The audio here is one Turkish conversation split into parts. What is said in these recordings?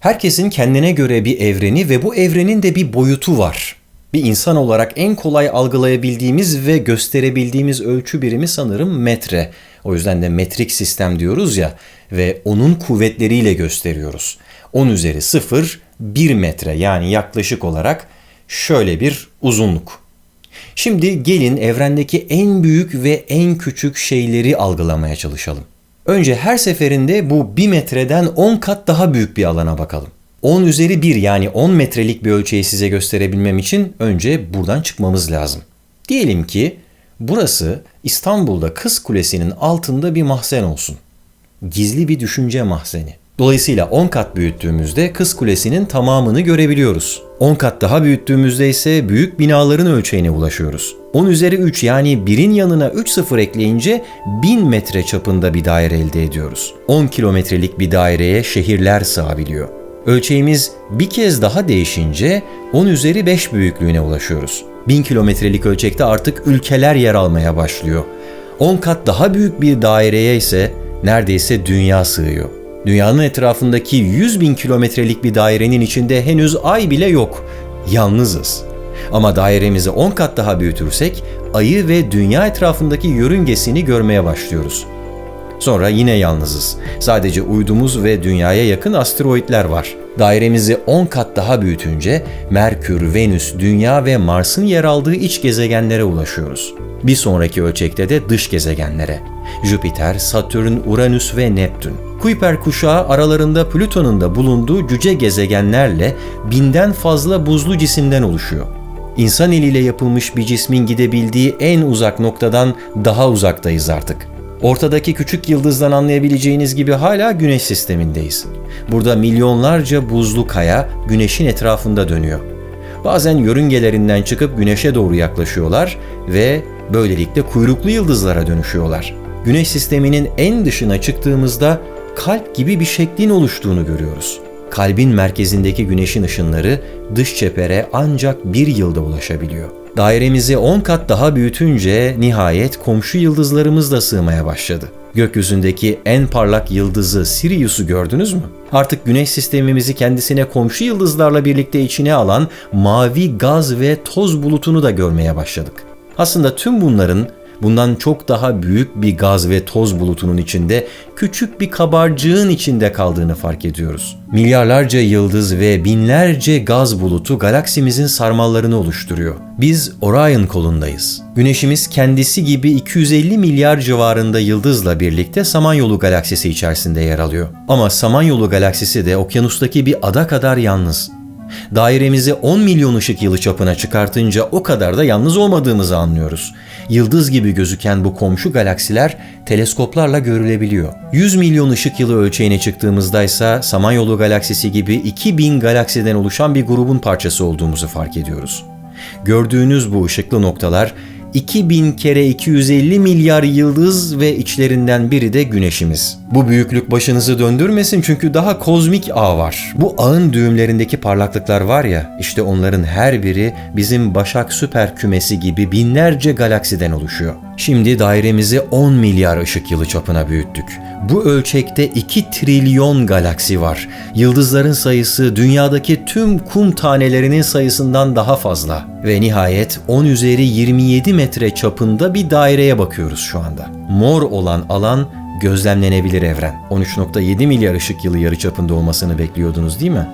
Herkesin kendine göre bir evreni ve bu evrenin de bir boyutu var. Bir insan olarak en kolay algılayabildiğimiz ve gösterebildiğimiz ölçü birimi sanırım metre. O yüzden de metrik sistem diyoruz ya ve onun kuvvetleriyle gösteriyoruz. 10 üzeri 0 1 metre yani yaklaşık olarak şöyle bir uzunluk. Şimdi gelin evrendeki en büyük ve en küçük şeyleri algılamaya çalışalım. Önce her seferinde bu 1 metreden 10 kat daha büyük bir alana bakalım. 10 üzeri 1 yani 10 metrelik bir ölçeği size gösterebilmem için önce buradan çıkmamız lazım. Diyelim ki burası İstanbul'da Kız Kulesi'nin altında bir mahzen olsun. Gizli bir düşünce mahzeni. Dolayısıyla 10 kat büyüttüğümüzde Kız Kulesi'nin tamamını görebiliyoruz. 10 kat daha büyüttüğümüzde ise büyük binaların ölçeğine ulaşıyoruz. 10 üzeri 3 yani 1'in yanına 3 sıfır ekleyince 1000 metre çapında bir daire elde ediyoruz. 10 kilometrelik bir daireye şehirler sığabiliyor. Ölçeğimiz bir kez daha değişince 10 üzeri 5 büyüklüğüne ulaşıyoruz. 1000 kilometrelik ölçekte artık ülkeler yer almaya başlıyor. 10 kat daha büyük bir daireye ise neredeyse dünya sığıyor. Dünyanın etrafındaki 100 bin kilometrelik bir dairenin içinde henüz ay bile yok. Yalnızız. Ama dairemizi 10 kat daha büyütürsek ayı ve dünya etrafındaki yörüngesini görmeye başlıyoruz. Sonra yine yalnızız. Sadece uydumuz ve dünyaya yakın asteroitler var. Dairemizi 10 kat daha büyütünce Merkür, Venüs, Dünya ve Mars'ın yer aldığı iç gezegenlere ulaşıyoruz. Bir sonraki ölçekte de dış gezegenlere. Jüpiter, Satürn, Uranüs ve Neptün. Kuiper kuşağı aralarında Plüton'un da bulunduğu cüce gezegenlerle binden fazla buzlu cisimden oluşuyor. İnsan eliyle yapılmış bir cismin gidebildiği en uzak noktadan daha uzaktayız artık. Ortadaki küçük yıldızdan anlayabileceğiniz gibi hala Güneş sistemindeyiz. Burada milyonlarca buzlu kaya Güneş'in etrafında dönüyor. Bazen yörüngelerinden çıkıp Güneş'e doğru yaklaşıyorlar ve böylelikle kuyruklu yıldızlara dönüşüyorlar. Güneş sisteminin en dışına çıktığımızda kalp gibi bir şeklin oluştuğunu görüyoruz. Kalbin merkezindeki güneşin ışınları dış çepere ancak bir yılda ulaşabiliyor. Dairemizi 10 kat daha büyütünce nihayet komşu yıldızlarımız da sığmaya başladı. Gökyüzündeki en parlak yıldızı Sirius'u gördünüz mü? Artık güneş sistemimizi kendisine komşu yıldızlarla birlikte içine alan mavi gaz ve toz bulutunu da görmeye başladık. Aslında tüm bunların bundan çok daha büyük bir gaz ve toz bulutunun içinde küçük bir kabarcığın içinde kaldığını fark ediyoruz. Milyarlarca yıldız ve binlerce gaz bulutu galaksimizin sarmallarını oluşturuyor. Biz Orion kolundayız. Güneşimiz kendisi gibi 250 milyar civarında yıldızla birlikte Samanyolu galaksisi içerisinde yer alıyor. Ama Samanyolu galaksisi de okyanustaki bir ada kadar yalnız. Dairemizi 10 milyon ışık yılı çapına çıkartınca o kadar da yalnız olmadığımızı anlıyoruz. Yıldız gibi gözüken bu komşu galaksiler teleskoplarla görülebiliyor. 100 milyon ışık yılı ölçeğine çıktığımızda ise Samanyolu galaksisi gibi 2000 galaksiden oluşan bir grubun parçası olduğumuzu fark ediyoruz. Gördüğünüz bu ışıklı noktalar 2000 kere 250 milyar yıldız ve içlerinden biri de güneşimiz. Bu büyüklük başınızı döndürmesin çünkü daha kozmik ağ var. Bu ağın düğümlerindeki parlaklıklar var ya, işte onların her biri bizim Başak süper kümesi gibi binlerce galaksiden oluşuyor. Şimdi dairemizi 10 milyar ışık yılı çapına büyüttük. Bu ölçekte 2 trilyon galaksi var. Yıldızların sayısı dünyadaki tüm kum tanelerinin sayısından daha fazla. Ve nihayet 10 üzeri 27 metre çapında bir daireye bakıyoruz şu anda. Mor olan alan gözlemlenebilir evren. 13.7 milyar ışık yılı yarıçapında olmasını bekliyordunuz değil mi?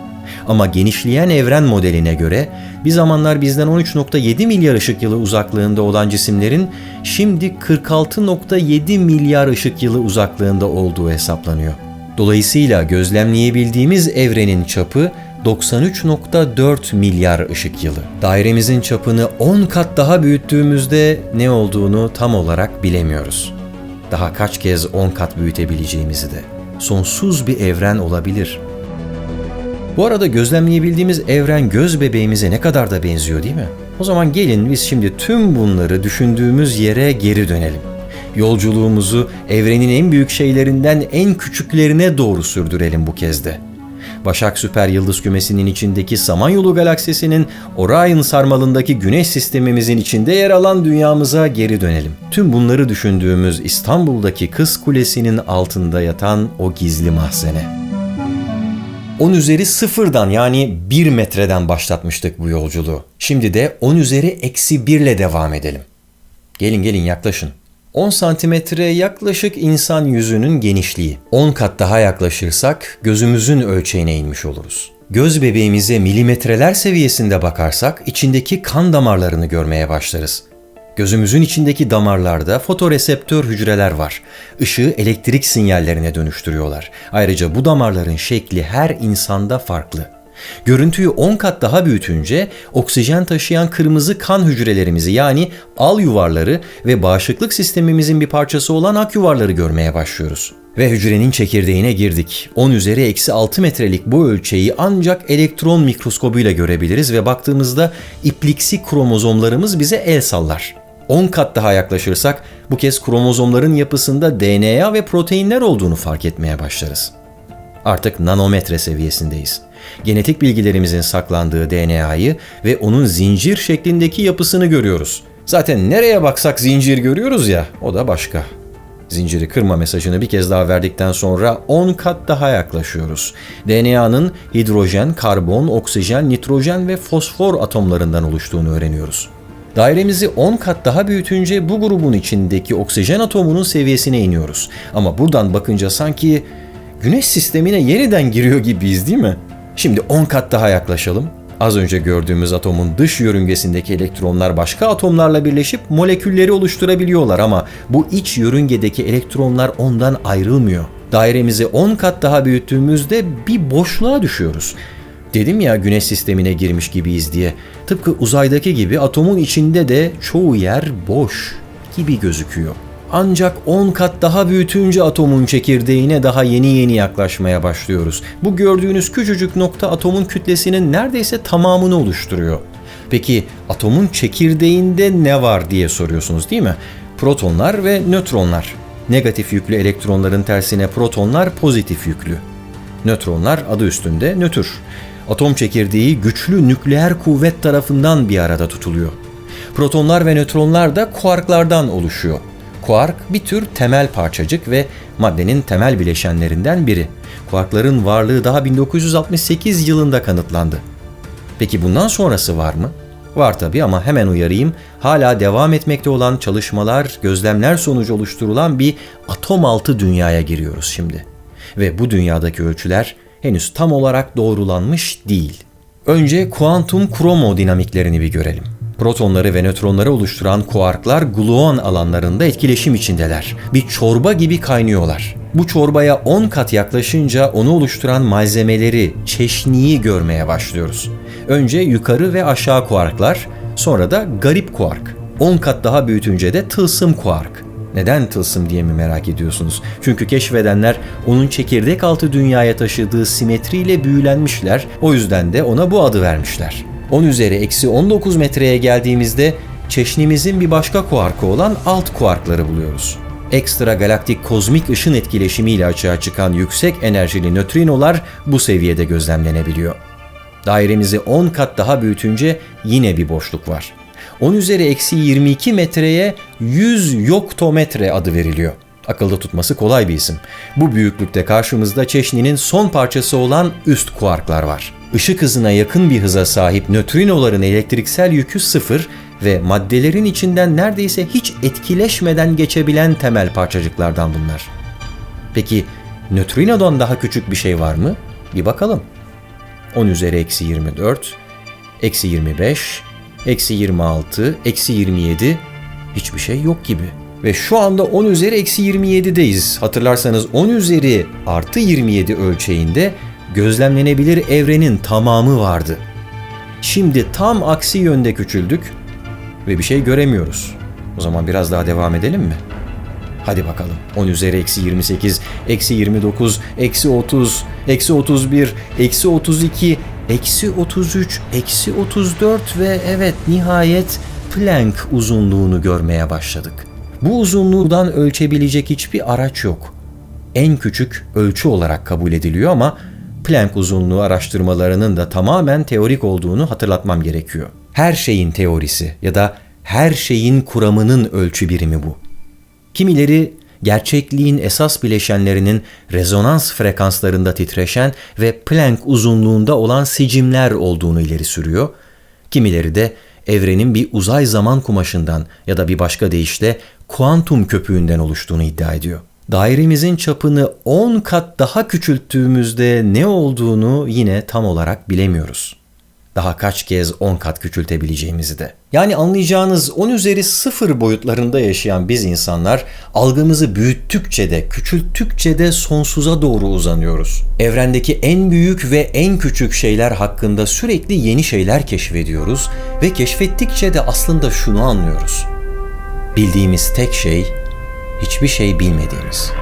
Ama genişleyen evren modeline göre bir zamanlar bizden 13.7 milyar ışık yılı uzaklığında olan cisimlerin şimdi 46.7 milyar ışık yılı uzaklığında olduğu hesaplanıyor. Dolayısıyla gözlemleyebildiğimiz evrenin çapı 93.4 milyar ışık yılı. Dairemizin çapını 10 kat daha büyüttüğümüzde ne olduğunu tam olarak bilemiyoruz. Daha kaç kez 10 kat büyütebileceğimizi de. Sonsuz bir evren olabilir. Bu arada gözlemleyebildiğimiz evren göz bebeğimize ne kadar da benziyor değil mi? O zaman gelin biz şimdi tüm bunları düşündüğümüz yere geri dönelim. Yolculuğumuzu evrenin en büyük şeylerinden en küçüklerine doğru sürdürelim bu kez de. Başak Süper Yıldız Kümesi'nin içindeki Samanyolu galaksisinin Orion sarmalındaki güneş sistemimizin içinde yer alan dünyamıza geri dönelim. Tüm bunları düşündüğümüz İstanbul'daki Kız Kulesi'nin altında yatan o gizli mahzene. 10 üzeri sıfırdan yani 1 metreden başlatmıştık bu yolculuğu. Şimdi de 10 üzeri eksi 1 ile devam edelim. Gelin gelin yaklaşın. 10 santimetre yaklaşık insan yüzünün genişliği. 10 kat daha yaklaşırsak gözümüzün ölçeğine inmiş oluruz. Göz bebeğimize milimetreler seviyesinde bakarsak içindeki kan damarlarını görmeye başlarız. Gözümüzün içindeki damarlarda fotoreseptör hücreler var. Işığı elektrik sinyallerine dönüştürüyorlar. Ayrıca bu damarların şekli her insanda farklı. Görüntüyü 10 kat daha büyütünce oksijen taşıyan kırmızı kan hücrelerimizi yani al yuvarları ve bağışıklık sistemimizin bir parçası olan ak yuvarları görmeye başlıyoruz. Ve hücrenin çekirdeğine girdik. 10 üzeri eksi 6 metrelik bu ölçeği ancak elektron mikroskobuyla görebiliriz ve baktığımızda ipliksi kromozomlarımız bize el sallar. 10 kat daha yaklaşırsak bu kez kromozomların yapısında DNA ve proteinler olduğunu fark etmeye başlarız. Artık nanometre seviyesindeyiz. Genetik bilgilerimizin saklandığı DNA'yı ve onun zincir şeklindeki yapısını görüyoruz. Zaten nereye baksak zincir görüyoruz ya, o da başka. Zinciri kırma mesajını bir kez daha verdikten sonra 10 kat daha yaklaşıyoruz. DNA'nın hidrojen, karbon, oksijen, nitrojen ve fosfor atomlarından oluştuğunu öğreniyoruz. Dairemizi 10 kat daha büyütünce bu grubun içindeki oksijen atomunun seviyesine iniyoruz. Ama buradan bakınca sanki Güneş sistemine yeniden giriyor gibiyiz değil mi? Şimdi 10 kat daha yaklaşalım. Az önce gördüğümüz atomun dış yörüngesindeki elektronlar başka atomlarla birleşip molekülleri oluşturabiliyorlar ama bu iç yörüngedeki elektronlar ondan ayrılmıyor. Dairemizi 10 kat daha büyüttüğümüzde bir boşluğa düşüyoruz. Dedim ya güneş sistemine girmiş gibiyiz diye. Tıpkı uzaydaki gibi atomun içinde de çoğu yer boş gibi gözüküyor. Ancak 10 kat daha büyütünce atomun çekirdeğine daha yeni yeni yaklaşmaya başlıyoruz. Bu gördüğünüz küçücük nokta atomun kütlesinin neredeyse tamamını oluşturuyor. Peki atomun çekirdeğinde ne var diye soruyorsunuz değil mi? Protonlar ve nötronlar. Negatif yüklü elektronların tersine protonlar pozitif yüklü. Nötronlar adı üstünde nötr. Atom çekirdeği güçlü nükleer kuvvet tarafından bir arada tutuluyor. Protonlar ve nötronlar da kuarklardan oluşuyor. Kuark bir tür temel parçacık ve maddenin temel bileşenlerinden biri. Kuarkların varlığı daha 1968 yılında kanıtlandı. Peki bundan sonrası var mı? Var tabi ama hemen uyarayım. Hala devam etmekte olan çalışmalar, gözlemler sonucu oluşturulan bir atom altı dünyaya giriyoruz şimdi. Ve bu dünyadaki ölçüler henüz tam olarak doğrulanmış değil. Önce kuantum kromodinamiklerini bir görelim. Protonları ve nötronları oluşturan kuarklar gluon alanlarında etkileşim içindeler. Bir çorba gibi kaynıyorlar. Bu çorbaya 10 kat yaklaşınca onu oluşturan malzemeleri, çeşniyi görmeye başlıyoruz. Önce yukarı ve aşağı kuarklar, sonra da garip kuark. 10 kat daha büyütünce de tılsım kuark. Neden tılsım diye mi merak ediyorsunuz? Çünkü keşfedenler onun çekirdek altı dünyaya taşıdığı simetriyle büyülenmişler, o yüzden de ona bu adı vermişler. 10 üzeri eksi 19 metreye geldiğimizde çeşnimizin bir başka kuarkı olan alt kuarkları buluyoruz. Ekstra galaktik kozmik ışın etkileşimiyle açığa çıkan yüksek enerjili nötrinolar bu seviyede gözlemlenebiliyor. Dairemizi 10 kat daha büyütünce yine bir boşluk var. 10 üzeri eksi 22 metreye 100 yoktometre adı veriliyor. Akılda tutması kolay bir isim. Bu büyüklükte karşımızda çeşninin son parçası olan üst kuarklar var. Işık hızına yakın bir hıza sahip nötrinoların elektriksel yükü sıfır ve maddelerin içinden neredeyse hiç etkileşmeden geçebilen temel parçacıklardan bunlar. Peki nötrinodan daha küçük bir şey var mı? Bir bakalım. 10 üzeri eksi 24, eksi 25, eksi 26, eksi 27 hiçbir şey yok gibi. Ve şu anda 10 üzeri eksi 27'deyiz. Hatırlarsanız 10 üzeri artı 27 ölçeğinde gözlemlenebilir evrenin tamamı vardı. Şimdi tam aksi yönde küçüldük ve bir şey göremiyoruz. O zaman biraz daha devam edelim mi? Hadi bakalım. 10 üzeri eksi 28, eksi 29, eksi 30, eksi 31, eksi 32, eksi 33, eksi 34 ve evet nihayet Planck uzunluğunu görmeye başladık. Bu uzunluğundan ölçebilecek hiçbir araç yok. En küçük ölçü olarak kabul ediliyor ama Planck uzunluğu araştırmalarının da tamamen teorik olduğunu hatırlatmam gerekiyor. Her şeyin teorisi ya da her şeyin kuramının ölçü birimi bu. Kimileri gerçekliğin esas bileşenlerinin rezonans frekanslarında titreşen ve Planck uzunluğunda olan sicimler olduğunu ileri sürüyor. Kimileri de evrenin bir uzay zaman kumaşından ya da bir başka deyişle kuantum köpüğünden oluştuğunu iddia ediyor. Dairemizin çapını 10 kat daha küçülttüğümüzde ne olduğunu yine tam olarak bilemiyoruz. Daha kaç kez 10 kat küçültebileceğimizi de. Yani anlayacağınız 10 üzeri 0 boyutlarında yaşayan biz insanlar algımızı büyüttükçe de küçülttükçe de sonsuza doğru uzanıyoruz. Evrendeki en büyük ve en küçük şeyler hakkında sürekli yeni şeyler keşfediyoruz ve keşfettikçe de aslında şunu anlıyoruz. Bildiğimiz tek şey hiçbir şey bilmediğimiz.